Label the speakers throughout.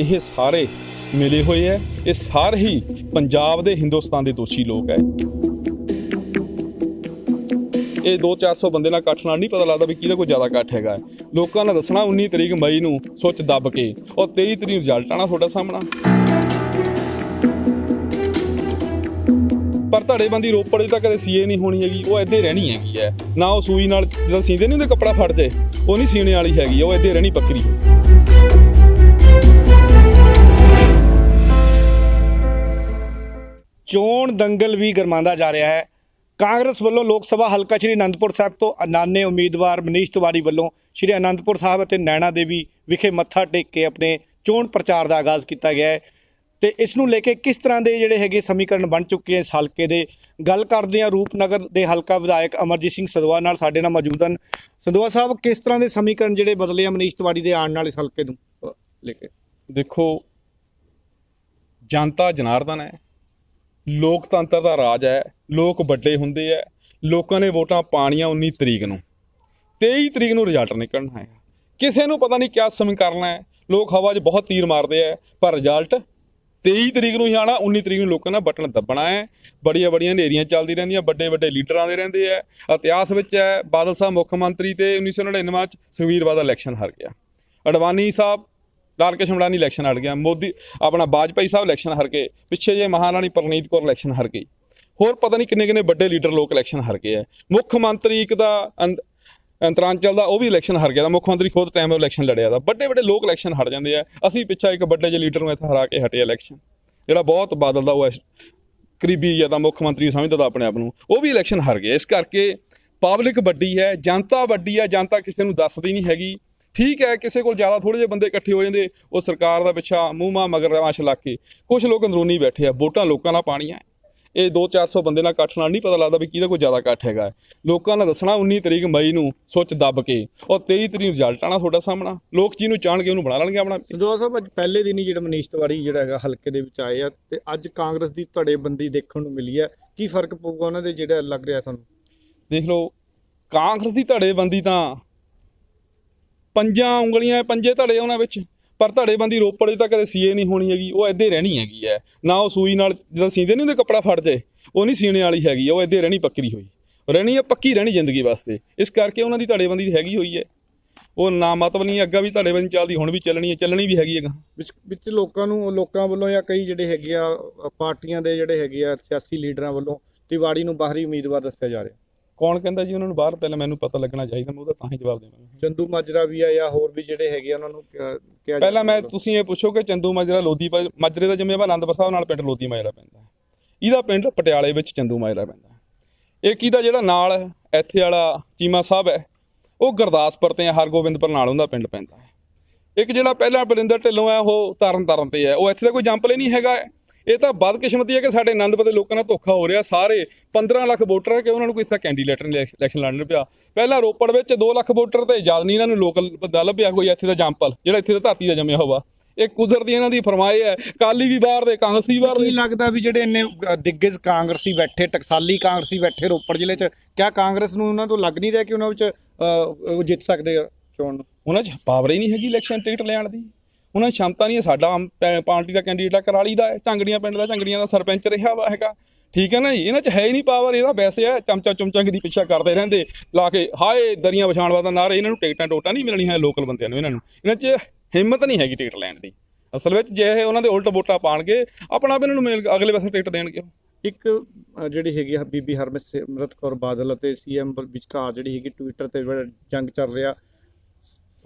Speaker 1: ਇਹ ਸਾਰੇ ਮਿਲੇ ਹੋਏ ਹੈ ਇਹ ਸਾਰੇ ਹੀ ਪੰਜਾਬ ਦੇ ਹਿੰਦੁਸਤਾਨ ਦੇ ਦੋਸ਼ੀ ਲੋਕ ਹੈ ਇਹ 2-400 ਬੰਦੇ ਨਾਲ ਇਕੱਠ ਨਾਲ ਨਹੀਂ ਪਤਾ ਲੱਗਦਾ ਵੀ ਕਿਹਦਾ ਕੋਈ ਜ਼ਿਆਦਾ ਇਕੱਠ ਹੈਗਾ। ਲੋਕਾਂ ਨੇ ਦੱਸਣਾ 19 ਤਰੀਕ ਮਈ ਨੂੰ ਸੁੱਚ ਦੱਬ ਕੇ ਔਰ 23 ਤਰੀਕ ਰਿਜ਼ਲਟ ਆਣਾ ਤੁਹਾਡਾ ਸਾਹਮਣਾ। ਪਰ ਧੜੇਬੰਦੀ ਰੋਪੜ 'ਚ ਤਾਂ ਕਦੇ ਸੀਏ ਨਹੀਂ ਹੋਣੀ ਹੈਗੀ, ਉਹ ਇੱਥੇ ਰਹਿਣੀ ਹੈਗੀ ਹੈ ਨਾ ਉਹ ਸੂਈ ਨਾਲ ਜਦੋਂ ਸੀਂਦੇ ਨਹੀਂ ਹੁੰਦੇ ਕੱਪੜਾ ਫੜ ਜੇ ਉਹ ਨਹੀਂ ਸੀਣੇ ਵਾਲੀ ਹੈਗੀ, ਉਹ ਇੱਥੇ ਰਹਿਣੀ ਪੱਕਰੀ
Speaker 2: ਚੋਣ ਦੰਗਲ ਵੀ ਗਰਮਾਉਂਦਾ ਜਾ ਰਿਹਾ ਹੈ। ਕਾਂਗਰਸ ਵੱਲੋਂ ਲੋਕ ਸਭਾ ਹਲਕਾ ਸ਼੍ਰੀ ਅਨੰਦਪੁਰ ਸਾਹਿਬ ਤੋਂ ਅਨਾਨੇ ਉਮੀਦਵਾਰ ਮਨੀਸ਼ ਤਿਵਾੜੀ ਵੱਲੋਂ ਸ਼੍ਰੀ ਅਨੰਦਪੁਰ ਸਾਹਿਬ ਅਤੇ ਨੈਣਾ ਦੇਵੀ ਵਿਖੇ ਮੱਥਾ ਟੇਕ ਕੇ ਆਪਣੇ ਚੋਣ ਪ੍ਰਚਾਰ ਦਾ ਆਗਾਜ਼ ਕੀਤਾ ਗਿਆ ਹੈ। ਤੇ ਇਸ ਨੂੰ ਲੈ ਕੇ ਕਿਸ ਤਰ੍ਹਾਂ ਦੇ ਜਿਹੜੇ ਹੈਗੇ ਸਮੀਕਰਨ ਬਣ ਚੁੱਕੇ ਹਨ ਇਸ ਹਲਕੇ ਦੇ? ਗੱਲ ਕਰਦੇ ਹਾਂ ਰੂਪਨਗਰ ਦੇ ਹਲਕਾ ਵਿਧਾਇਕ ਅਮਰਜੀਤ ਸਿੰਘ ਸਦਵਾ ਨਾਲ, ਸਾਡੇ ਨਾਲ ਮੌਜੂਦ ਹਨ। ਸਦਵਾ ਸਾਹਿਬ, ਕਿਸ ਤਰ੍ਹਾਂ ਦੇ ਸਮੀਕਰਨ ਜਿਹੜੇ ਬਦਲੇ ਆ ਮਨੀਸ਼ ਤਿਵਾੜੀ ਦੇ ਆਉਣ ਨਾਲ ਇਸ ਹਲਕੇ ਨੂੰ? ਲੈ ਕੇ
Speaker 1: ਦੇਖੋ, ਜਨਤਾ ਜਨਾਰਦਨ ਹੈ। ਲੋਕਤੰਤਰ ਦਾ ਰਾਜ ਹੈ, ਲੋਕ ਵੱਡੇ ਹੁੰਦੇ ਹੈ, ਲੋਕਾਂ ਨੇ ਵੋਟਾਂ ਪਾਣੀਆਂ 19 ਤਰੀਕ ਨੂੰ। 23 ਤਰੀਕ ਨੂੰ ਰਿਜ਼ਲਟ ਨਿਕਲਣਾ ਹੈ ਕਿਸੇ ਨੂੰ ਪਤਾ ਨਹੀਂ ਕਿਆ ਸਮਝ ਹੈ। ਲੋਕ ਹਵਾ 'ਚ ਬਹੁਤ ਤੀਰ ਮਾਰਦੇ ਹੈ, ਪਰ ਰਿਜ਼ਲਟ 23 ਤਰੀਕ ਨੂੰ ਹੀ ਆਣਾ 19 ਤਰੀਕ ਨੂੰ ਲੋਕਾਂ ਨੇ ਬਟਨ ਦੱਬਣਾ ਹੈ। ਬੜੀਆਂ ਬੜੀਆਂ ਹਨੇਰੀਆਂ ਚੱਲਦੀ ਰਹਿੰਦੀਆਂ, ਵੱਡੇ ਵੱਡੇ ਲੀਡਰਾਂ ਦੇ ਰਹਿੰਦੇ ਹੈ। ਇਤਿਹਾਸ ਵਿੱਚ ਹੈ, ਬਾਦਲ ਸਾਹਿਬ ਮੁੱਖ ਮੰਤਰੀ ਤੇ 1999 ਚ ਸੁਖਬੀਰ ਬਾਦਲ ਇਲੈਕਸ਼ਨ ਹਾਰ ਗਿਆ। ਅਡਵਾਨੀ ਸਾਹਿਬ ਲਾਲ ਕ੍ਰਿਸ਼ਨ ਅਡਵਾਨੀ ਇਲੈਕਸ਼ਨ ਹਟ ਗਿਆ। ਮੋਦੀ, ਆਪਣਾ ਬਾਜਪਾਈ ਸਾਹਿਬ ਇਲੈਕਸ਼ਨ ਹਾਰ ਗਏ। ਪਿੱਛੇ ਜੇ ਮਹਾਰਾਣੀ ਪ੍ਰਨੀਤ ਕੌਰ ਇਲੈਕਸ਼ਨ ਹਾਰ ਗਈ। ਹੋਰ ਪਤਾ ਨਹੀਂ ਕਿੰਨੇ ਕਿੰਨੇ ਵੱਡੇ ਲੀਡਰ ਲੋਕ ਇਲੈਕਸ਼ਨ ਹਾਰ ਗਏ ਹੈ ਮੁੱਖ ਮੰਤਰੀ ਇੱਕ ਦਾ ਅੰਦ- ਅੰਤਰਾਂਚਲ ਦਾ ਉਹ ਵੀ ਇਲੈਕਸ਼ਨ ਹਾਰ ਗਿਆ। ਦਾ ਮੁੱਖ ਮੰਤਰੀ ਖੁਦ ਟਾਈਮ ਇਲੈਕਸ਼ਨ ਲੜਿਆ ਦਾ। ਵੱਡੇ ਵੱਡੇ ਲੋਕ ਇਲੈਕਸ਼ਨ ਹਾਰ ਜਾਂਦੇ ਆ। ਅਸੀਂ ਪਿੱਛਾ ਇੱਕ ਵੱਡੇ ਜਿਹੇ ਲੀਡਰ ਨੂੰ ਇੱਥੇ ਹਰਾ ਕੇ ਹਟੇ ਇਲੈਕਸ਼ਨ ਜਿਹੜਾ ਬਹੁਤ ਬਾਦਲ ਦਾ ਉਹ ਹੈ ਕਰੀਬੀ ਜਾਂ ਤਾਂ ਮੁੱਖ ਮੰਤਰੀ ਸਮਝਦਾ ਤਾਂ ਆਪਣੇ ਆਪ ਨੂੰ। ਉਹ ਵੀ ਇਲੈਕਸ਼ਨ ਹਾਰ ਗਿਆ ਇਸ ਕਰਕੇ ਪਬਲਿਕ ਵੱਡੀ ਹੈ, ਜਨਤਾ ਵੱਡੀ ਹੈ, ਜਨਤਾ ਕਿਸੇ ਨੂੰ ਦੱਸਦੀ ਨਹੀਂ ਹੈਗੀ। ਠੀਕ ਹੈ ਕਿਸੇ ਕੋਲ ਜ਼ਿਆਦਾ ਥੋੜੇ ਜਿਹੇ ਬੰਦੇ ਇਕੱਠੇ ਹੋ ਜਾਂਦੇ ਉਹ ਸਰਕਾਰ ਦਾ ਪਿੱਛਾ ਮੂੰਹ ਮਾ ਮਗਰ ਰਵਾਸ਼ ਲਾ ਕੇ ਕੁਝ ਲੋਕ ਅੰਦਰੂਨੀ ਬੈਠੇ ਆ ਵੋਟਾਂ ਲੋਕਾਂ ਨਾਲ ਪਾਣੀਆਂ। ਇਹ 2-400 ਬੰਦੇ ਨਾਲ ਇਕੱਠ ਨਾਲ ਨਹੀਂ ਪਤਾ ਲੱਗਦਾ ਵੀ ਕਿਹਦਾ ਕੋਈ ਜ਼ਿਆਦਾ ਇਕੱਠ ਹੈਗਾ। ਲੋਕਾਂ ਨੇ ਦੱਸਣਾ 19 ਤਰੀਕ ਮਈ ਨੂੰ ਸੁੱਚ ਦੱਬ ਕੇ। ਔਰ 23 ਤਰੀਕ ਨੂੰ ਰਿਜ਼ਲਟ ਆਣਾ ਤੁਹਾਡਾ ਸਾਹਮਣਾ। ਲੋਕ ਜਿਹਨੂੰ ਚਾਹਣਗੇ ਉਹਨੂੰ ਬਣਾ ਲੈਣਗੇ ਆਪਣਾ।
Speaker 2: ਸੰਜੋਆ ਸਾਹਿਬ ਅੱਜ ਪਹਿਲੇ ਦਿਨ ਹੀ ਜਿਹੜਾ ਮਨੀਸ਼ ਤਿਵਾੜੀ ਜਿਹੜਾ ਹੈਗਾ ਹਲਕੇ ਦੇ ਵਿੱਚ ਆਏ ਆ ਤੇ ਅੱਜ ਕਾਂਗਰਸ ਦੀ ਧੜੇਬੰਦੀ ਦੇਖਣ ਨੂੰ ਮਿਲੀ ਹੈ ਕੀ ਫ਼ਰਕ ਪਊਗਾ ਉਹਨਾਂ ਦੇ ਜਿਹੜਾ ਲੱਗ ਰਿਹਾ ਤੁਹਾਨੂੰ?
Speaker 1: ਦੇਖ ਲਓ ਕਾਂਗਰਸ ਦੀ ਧੜੇਬੰਦੀ ਤਾਂ ਪੰਜਾਂ ਉਂਗਲੀਆਂ, ਪੰਜੇ ਧੜੇ ਉਹਨਾਂ ਵਿੱਚ, ਪਰ ਧੜੇਬੰਦੀ ਰੋਪੜ 'ਚ ਤਾਂ ਕਦੇ ਸੀਏ ਨਹੀਂ ਹੋਣੀ ਹੈਗੀ, ਉਹ ਇੱਦੇ ਰਹਿਣੀ ਹੈਗੀ ਹੈ। ਨਾ ਉਹ ਸੂਈ ਨਾਲ ਜਦੋਂ ਸੀਂਦੇ ਨਹੀਂ ਹੁੰਦੇ ਕੱਪੜਾ ਫੜ ਜਾਏ ਉਹ ਨਹੀਂ ਸੀਣੇ ਵਾਲੀ ਹੈਗੀ, ਉਹ ਇੱਦੇ ਰਹਿਣੀ ਪੱਕਰੀ ਹੋਈ। ਰਹਿਣੀ ਹੈ ਪੱਕੀ ਰਹਿਣੀ ਜ਼ਿੰਦਗੀ ਵਾਸਤੇ। ਇਸ ਕਰਕੇ ਉਹਨਾਂ ਦੀ ਧੜੇਬੰਦੀ ਹੈਗੀ ਹੋਈ ਹੈ। ਉਹ ਨਾ ਮਤਲਬ ਨਹੀਂ, ਅੱਗਾ ਵੀ ਧੜੇਬੰਦੀ ਚੱਲਦੀ, ਹੁਣ ਵੀ ਚੱਲਣੀ ਹੈ, ਚੱਲਣੀ ਵੀ ਹੈਗੀ ਹੈਗਾ।
Speaker 2: ਵਿੱਚ ਵਿੱਚ ਲੋਕਾਂ ਨੂੰ, ਲੋਕਾਂ ਵੱਲੋਂ ਜਾਂ ਕਈ ਜਿਹੜੇ ਹੈਗੇ ਆ ਪਾਰਟੀਆਂ ਦੇ ਜਿਹੜੇ ਹੈਗੇ ਆ, ਸਿਆਸੀ ਲੀਡਰਾਂ ਵੱਲੋਂ ਤਿਵਾੜੀ ਨੂੰ ਬਾਹਰੀ ਉਮੀਦਵਾਰ ਦੱਸਿਆ ਜਾ ਰਿਹਾ।
Speaker 1: ਕੌਣ ਕਹਿੰਦਾ ਜੀ ਉਹਨਾਂ ਨੂੰ ਬਾਹਰ ਪਹਿਲਾਂ ਮੈਨੂੰ ਪਤਾ ਲੱਗਣਾ ਚਾਹੀਦਾ ਮੈਂ ਉਹਦਾ ਤਾਂ ਹੀ ਜਵਾਬ ਦੇਵਾਂਗਾ
Speaker 2: ਚੰਦੂ ਮਾਜਰਾ ਵੀ ਆ ਜਾਂ ਹੋਰ ਵੀ ਜਿਹੜੇ ਹੈਗੇ ਆ ਉਹਨਾਂ ਨੂੰ ਕਿਹਾ
Speaker 1: ਪਹਿਲਾਂ ਮੈਂ। ਤੁਸੀਂ ਇਹ ਪੁੱਛੋ ਕਿ ਚੰਦੂ ਮਾਜਰਾ ਲੋਧੀ ਪ- ਮਾਜਰੇ ਦਾ ਜੰਮਿਆ ਵਾ ਆਨੰਦਪੁਰ ਸਾਹਿਬ ਨਾਲ ਪਿੰਡ ਲੋਧੀ ਮਾਜਰਾ ਪੈਂਦਾ ਹੈ। ਇਹਦਾ ਪਿੰਡ ਪਟਿਆਲੇ ਵਿੱਚ ਚੰਦੂ ਮਾਜਰਾ ਪੈਂਦਾ ਹੈ। ਇਹ ਕਿਹਦਾ ਜਿਹੜਾ ਨਾਲ ਹੈ, ਇੱਥੇ ਵਾਲਾ ਚੀਮਾ ਸਾਹਿਬ ਹੈ ਉਹ ਗੁਰਦਾਸਪੁਰ ਤੇ ਹੈ, ਹਰਗੋਬਿੰਦਪੁਰ ਨਾਲ ਉਹਦਾ ਪਿੰਡ ਪੈਂਦਾ ਹੈ ਇੱਕ ਜਿਹੜਾ ਪਹਿਲਾਂ ਬਰਿੰਦਰ ਢਿੱਲੋਂ ਹੈ ਉਹ ਤਰਨ ਤਾਰਨ ਤੇ ਹੈ ਉਹ ਇੱਥੇ ਦਾ ਕੋਈ ਜੰਪਲੇ ਨਹੀਂ ਹੈਗਾ। ਇਹ ਤਾਂ ਬਦਕਿਸਮਤੀ ਹੈ ਕਿ ਸਾਡੇ ਆਨੰਦਪੁਰ ਦੇ ਲੋਕਾਂ ਨਾਲ ਧੋਖਾ ਹੋ ਰਿਹਾ। ਸਾਰੇ 15 ਲੱਖ ਵੋਟਰ ਹੈ ਕਿ ਉਹਨਾਂ ਨੂੰ ਕੋਈ ਇੱਥੇ ਕੈਂਡੀਡੇਟ ਨਹੀਂ ਇਲੈਕਸ਼ਨ ਲੜਨ ਪਿਆ ਪਹਿਲਾਂ ਰੋਪੜ ਵਿੱਚ 2 ਲੱਖ ਵੋਟਰ ਤੇ ਜਦ ਨਹੀਂ ਇਹਨਾਂ ਨੂੰ ਲੋਕਲ ਬੰਦਾ ਲੱਭਿਆ ਕੋਈ ਇੱਥੇ ਦਾ ਜੰਪਲ ਜਿਹੜਾ ਇੱਥੇ ਦਾ ਧਰਤੀ ਦਾ ਜੰਮਿਆ ਹੋਵਾ ਇਹ ਕੁਦਰਤੀ ਇਹਨਾਂ ਦੀ ਫਰਮਾਏ ਹੈ। ਕਾਲੀ ਵੀ ਬਾਹਰ ਦੇ ਕਾਂਗਰਸੀ ਬਾਹਰ ਦੇ।
Speaker 2: ਲੱਗਦਾ ਵੀ ਜਿਹੜੇ ਇੰਨੇ ਦਿੱਗਜ ਕਾਂਗਰਸੀ ਬੈਠੇ ਟਕਸਾਲੀ ਕਾਂਗਰਸੀ ਬੈਠੇ ਰੋਪੜ ਜ਼ਿਲ੍ਹੇ 'ਚ ਕਿਆ ਕਾਂਗਰਸ ਨੂੰ ਉਹਨਾਂ ਤੋਂ ਲੱਗ ਨਹੀਂ ਰਿਹਾ ਕਿ ਉਹਨਾਂ ਵਿੱਚ ਉਹ ਜਿੱਤ ਸਕਦੇ ਆ ਚੋਣ ਨੂੰ?
Speaker 1: ਉਹਨਾਂ 'ਚ ਪਾਵਰ ਹੀ ਨਹੀਂ ਹੈਗੀ ਇਲੈਕਸ਼ਨ ਟਿਕਟ ਲੈਣ ਦੀ। ਉਹਨਾਂ ਦੀ ਸ਼ਮਤਾ ਨਹੀਂ ਹੈ। ਸਾਡਾ ਆਮ ਪੈ- ਪਾਰਟੀ ਦਾ ਕੈਂਡੀਡੇਟ ਆ ਕਰਾਲੀ ਦਾ ਹੈ ਝੰਗੜੀਆਂ ਪਿੰਡ ਦਾ ਝੰਗੜੀਆਂ ਦਾ ਸਰਪੰਚ ਰਿਹਾ ਵਾ ਹੈਗਾ। ਠੀਕ ਹੈ ਨਾ ਜੀ? ਇਹਨਾਂ 'ਚ ਹੈ ਹੀ ਨਹੀਂ ਪਾਵਰ ਇਹਦਾ ਵੈਸੇ ਆ ਚਮਚਾ ਚੁਮਚੰਗ ਦੀ ਪਿੱਛਾ ਕਰਦੇ ਰਹਿੰਦੇ ਲਾ ਕੇ ਹਾਏ ਦਰੀਆਂ ਵਿਛਾਣ ਵਾਦਾ ਨਾਰੇ ਇਹਨਾਂ ਨੂੰ ਟਿਕਟਾਂ ਟੋਟਾਂ ਨਹੀਂ ਮਿਲਣੀਆਂ ਲੋਕਲ ਬੰਦਿਆਂ ਨੂੰ ਇਹਨਾਂ ਨੂੰ। ਇਹਨਾਂ 'ਚ ਹਿੰਮਤ ਨਹੀਂ ਹੈਗੀ ਟਿਕਟ ਲੈਣ ਦੀ। ਅਸਲ ਵਿੱਚ ਜੇ ਇਹ ਉਹਨਾਂ ਦੇ ਉਲਟ ਵੋਟਾਂ ਪਾਣਗੇ ਆਪਣਾ ਆਪ ਇਹਨਾਂ ਨੂੰ ਮਿਲ- ਅਗਲੇ ਪਾਸੇ ਟਿਕਟ ਦੇਣਗੇ।
Speaker 2: ਇੱਕ ਅ, ਜਿਹੜੀ ਹੈਗੀ ਆ ਬੀਬੀ ਹਰਮਿਤਰਤ ਕੌਰ ਬਾਦਲ ਅਤੇ ਸੀਐਮ ਵਿਚਕਾਰ ਜਿਹੜੀ ਹੈਗੀ ਟਵਿੱਟਰ ਤੇ ਜਿਹੜਾ ਜੰਗ ਚੱਲ ਰਿਹਾ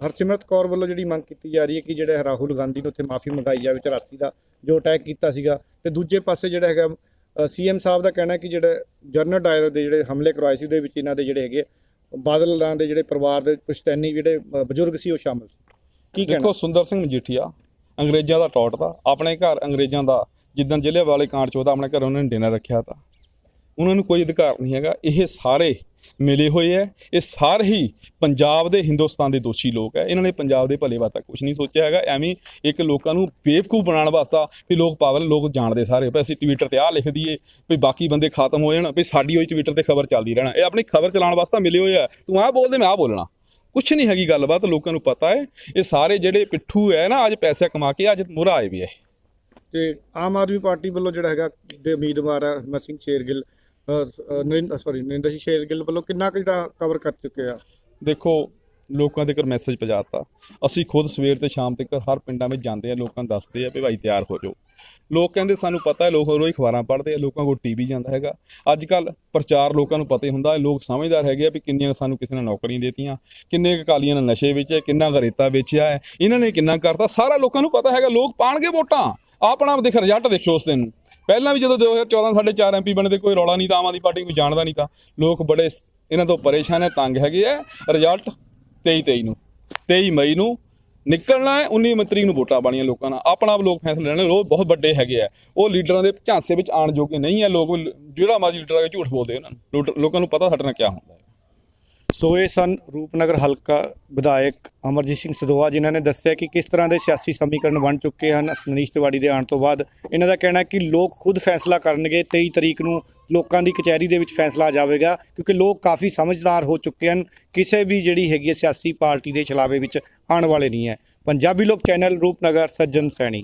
Speaker 2: ਹਰਸਿਮਰਤ ਕੌਰ ਵੱਲੋਂ ਜਿਹੜੀ ਮੰਗ ਕੀਤੀ ਜਾ ਰਹੀ ਹੈ ਕਿ ਜਿਹੜਾ ਰਾਹੁਲ ਗਾਂਧੀ ਨੂੰ ਉੱਥੇ ਮਾਫੀ ਮੰਗਾਈ ਜਾਵੇ 84 ਦਾ, ਜੋ ਅਟੈਕ ਕੀਤਾ ਸੀਗਾ। ਤੇ ਦੂਜੇ ਪਾਸੇ ਜਿਹੜਾ ਹੈਗਾ ਸੀਐਮ ਸਾਹਿਬ ਦਾ ਕਹਿਣਾ ਕਿ ਜਿਹੜਾ ਜਰਨਲ ਡਾਇਰ ਦੇ ਜਿਹੜੇ ਹਮਲੇ ਕਰਵਾਏ ਸੀ, ਉਹਦੇ ਵਿੱਚ ਇਹਨਾਂ ਦੇ ਜਿਹੜੇ ਹੈਗੇ, ਬਾਦਲਾਂ ਦੇ ਜਿਹੜੇ ਪਰਿਵਾਰ ਦੇ ਪੁਸ਼ਤੈਨੀ ਜਿਹੜੇ ਬਜ਼ੁਰਗ ਸੀ, ਉਹ ਸ਼ਾਮਲ ਸੀ। ਕੀ ਕਹਿਣਾ?
Speaker 1: ਦੇਖੋ, ਸੁੰਦਰ ਸਿੰਘ ਮਜੀਠੀਆ, ਅੰਗਰੇਜ਼ਾਂ ਦਾ ਟੌਟ ਦਾ ਆਪਣੇ ਘਰ ਅੰਗਰੇਜ਼ਾਂ ਦਾ ਜਿੱਦਾਂ ਜ਼ਿਲ੍ਹੇ ਵਾਲੇ ਕਾਂਡ ਚ ਉਹਦਾ ਆਪਣੇ ਘਰ ਉਹਨਾਂ ਨੇ ਡਿਨਰ ਰੱਖਿਆ ਤਾਂ। ਉਹਨਾਂ ਨੂੰ ਕੋਈ ਅਧਿਕਾਰ ਨਹੀਂ ਹੈਗਾ। ਇਹ ਸਾਰੇ ਮਿਲੇ ਹੋਏ ਹੈ ਇਹ ਸਾਰੇ ਹੀ ਪੰਜਾਬ ਦੇ ਹਿੰਦੁਸਤਾਨ ਦੇ ਦੋਸ਼ੀ ਲੋਕ ਹੈ ਇਹਨਾਂ ਨੇ ਪੰਜਾਬ ਦੇ ਭਲੇ ਵਾਸਤੇ ਕੁਝ ਨਹੀਂ ਸੋਚਿਆ ਹੈਗਾ। ਐਵੇਂ ਇੱਕ ਲੋਕਾਂ ਨੂੰ ਬੇਵਕੂਫ ਬਣਾਉਣ ਵਾਸਤਾ ਵੀ ਲੋਕ ਪਾਵਰ ਲੋਕ ਜਾਣਦੇ ਸਾਰੇ। ਵੀ ਅਸੀਂ ਟਵਿੱਟਰ ਤੇ ਆਹ ਲਿਖ ਦਈਏ ਵੀ ਬਾਕੀ ਬੰਦੇ ਖਤਮ ਹੋ ਜਾਣ, ਵੀ ਸਾਡੀ ਹੋਈ ਟਵਿੱਟਰ ਤੇ ਖਬਰ ਚੱਲਦੀ ਰਹਿਣਾ। ਇਹ ਆਪਣੀ ਖਬਰ ਚਲਾਉਣ ਵਾਸਤੇ ਮਿਲੇ ਹੋਏ ਆ ਤੂੰ ਆਹ ਬੋਲਦੇ ਮੈਂ ਆਹ ਬੋਲਣਾ। ਕੁਛ ਨਹੀਂ ਹੈਗੀ ਗੱਲਬਾਤ, ਲੋਕਾਂ ਨੂੰ ਪਤਾ ਹੈ ਇਹ ਸਾਰੇ ਜਿਹੜੇ ਪਿੱਠੂ ਹੈ ਨਾ, ਅੱਜ ਪੈਸੇ ਕਮਾ ਕੇ ਅੱਜ ਮੁਰਾ ਆਏ ਵੀ ਹੈ
Speaker 2: ਤੇ ਆਮ ਆਦਮੀ ਪਾਰਟੀ ਵੱਲੋਂ ਜਿਹੜਾ ਹੈਗਾ ਦੇ ਉਮੀਦਵਾਰ ਹੈ ਹਿੰਮਤ ਸਿੰਘ ਸ਼ੇਰਗਿੱਲ ਨਰਿੰਦਰ ਸੌਰੀ ਨਰਿੰਦਰ ਸਿੰਘ ਸ਼ੇਰਗਿੱਲ ਵੱਲੋਂ ਕਿੰਨਾ ਕੁ ਜਿਹੜਾ ਕਵਰ ਕਰ ਚੁੱਕੇ ਆ?
Speaker 1: ਦੇਖੋ, ਲੋਕਾਂ ਦੇ ਘਰ ਮੈਸੇਜ ਪਹੁੰਚਾਤਾ ਅਸੀਂ ਖੁਦ ਸਵੇਰ ਤੇ ਸ਼ਾਮ ਤੱਕ ਹਰ ਪਿੰਡਾਂ ਵਿੱਚ ਜਾਂਦੇ ਆ, ਲੋਕਾਂ ਨੂੰ ਦੱਸਦੇ ਆ ਵੀ ਭਾਈ ਤਿਆਰ ਹੋ ਜਾਓ। ਲੋਕ ਕਹਿੰਦੇ ਸਾਨੂੰ ਪਤਾ ਹੈ, ਲੋਕ ਰੋਜ਼ ਅਖਬਾਰਾਂ ਪੜ੍ਹਦੇ ਆ, ਲੋਕਾਂ ਕੋਲ ਟੀਵੀ ਜਾਂਦਾ ਹੈਗਾ। ਅੱਜ ਕੱਲ ਪ੍ਰਚਾਰ ਲੋਕਾਂ ਨੂੰ ਪਤਾ ਹੀ ਹੁੰਦਾ ਲੋਕ ਸਮਝਦਾਰ ਹੈਗੇ ਆ ਵੀ ਕਿੰਨੀਆਂ ਸਾਨੂੰ ਕਿਸੇ ਨੇ ਨੌਕਰੀਆਂ ਦੇਤੀਆਂ, ਕਿੰਨੇ ਕੁ ਕਾਲੀਆਂ ਨੇ ਨਸ਼ੇ ਵੇਚੇ, ਕਿੰਨਾ ਕੁ ਰੇਤਾ ਵੇਚਿਆ ਹੈ, ਇਹਨਾਂ ਨੇ ਕਿੰਨਾ ਕਰਤਾ, ਸਾਰਾ ਲੋਕਾਂ ਨੂੰ ਪਤਾ ਹੈਗਾ, ਲੋਕ ਪਾਣਗੇ ਵੋਟਾਂ। ਆਪਣਾ ਆਪ ਦੇਖ ਰਿਜ਼ਲਟ ਦੇਖਿਓ ਉਸ ਦਿਨ। ਨੂੰ ਪਹਿਲਾਂ ਵੀ ਜਦੋਂ 2014 ਸਾਡੇ 4 ਐਮਪੀ ਬਣੇ ਤੇ ਕੋਈ ਰੌਲਾ ਨਹੀਂ ਤਾਂ ਆਮ ਆਦਮੀ ਪਾਰਟੀ ਕੋਈ ਜਾਣਦਾ ਨਹੀਂ ਤਾਂ। ਲੋਕ ਬੜੇ ਇਹਨਾਂ ਤੋਂ ਪਰੇਸ਼ਾਨ ਹੈ, ਤੰਗ ਹੈਗੇ ਆ। ਰਿਜ਼ਲਟ 23 23 ਨੂੰ। 23 ਮਈ ਨੂੰ ਨਿਕਲਣਾ ਹੈ 19 ਮੰਤਰੀ ਨੂੰ ਵੋਟਾਂ ਪਾਣੀਆਂ ਲੋਕਾਂ ਨਾਲ। ਆਪਣਾ ਆਪ ਲੋਕ ਫੈਸਲੇ ਲੈਣੇ। ਲੋਕ ਬਹੁਤ ਵੱਡੇ ਹੈਗੇ ਆ। ਉਹ ਲੀਡਰਾਂ ਦੇ ਝਾਂਸੇ ਵਿੱਚ ਆਣ ਜੋਗੇ ਨਹੀਂ ਹੈ ਲੋਕ ਜਿਹੜਾ ਮਰਜ਼ੀ ਲੀਡਰ ਆ ਕੇ ਝੂਠ ਬੋਲਦੇ ਉਹਨਾਂ ਨੂੰ। ਲੋਟ- ਲੋਕਾਂ ਨੂੰ ਪਤਾ ਸਾਡੇ ਨਾਲ ਕੀ ਹੁੰਦਾ ਹੈ।
Speaker 2: ਸੋ ਇਹ ਸਨ ਰੂਪਨਗਰ ਹਲਕਾ ਵਿਧਾਇਕ ਅਮਰਜੀਤ ਸਿੰਘ ਸਦੋਹਾ, ਜਿਨ੍ਹਾਂ ਨੇ ਦੱਸਿਆ ਕਿ ਕਿਸ ਤਰ੍ਹਾਂ ਦੇ ਸਿਆਸੀ ਸਮੀਕਰਨ ਬਣ ਚੁੱਕੇ ਹਨ। ਮਨੀਸ਼ ਤਿਵਾੜੀ ਦੇ ਆਉਣ ਤੋਂ ਬਾਅਦ ਇਹਨਾਂ ਦਾ ਕਹਿਣਾ ਹੈ ਕਿ ਲੋਕ ਖੁਦ ਫੈਸਲਾ ਕਰਨਗੇ। 23 ਤਰੀਕ ਨੂੰ ਲੋਕਾਂ ਦੀ ਕਚਹਿਰੀ ਦੇ ਵਿੱਚ ਫੈਸਲਾ ਆ ਜਾਵੇਗਾ, ਕਿਉਂਕਿ ਲੋਕ ਕਾਫੀ ਸਮਝਦਾਰ ਹੋ ਚੁੱਕੇ ਹਨ। ਕਿਸੇ ਵੀ ਜਿਹੜੀ ਹੈਗੀ ਹੈ ਸਿਆਸੀ ਪਾਰਟੀ ਦੇ ਛਲਾਵੇ ਵਿੱਚ ਆਉਣ ਵਾਲੇ ਨਹੀਂ ਹੈ। ਪੰਜਾਬੀ ਲੋਕ ਚੈਨਲ ਰੂਪਨਗਰ, ਸੱਜਣ ਸੈਣੀ।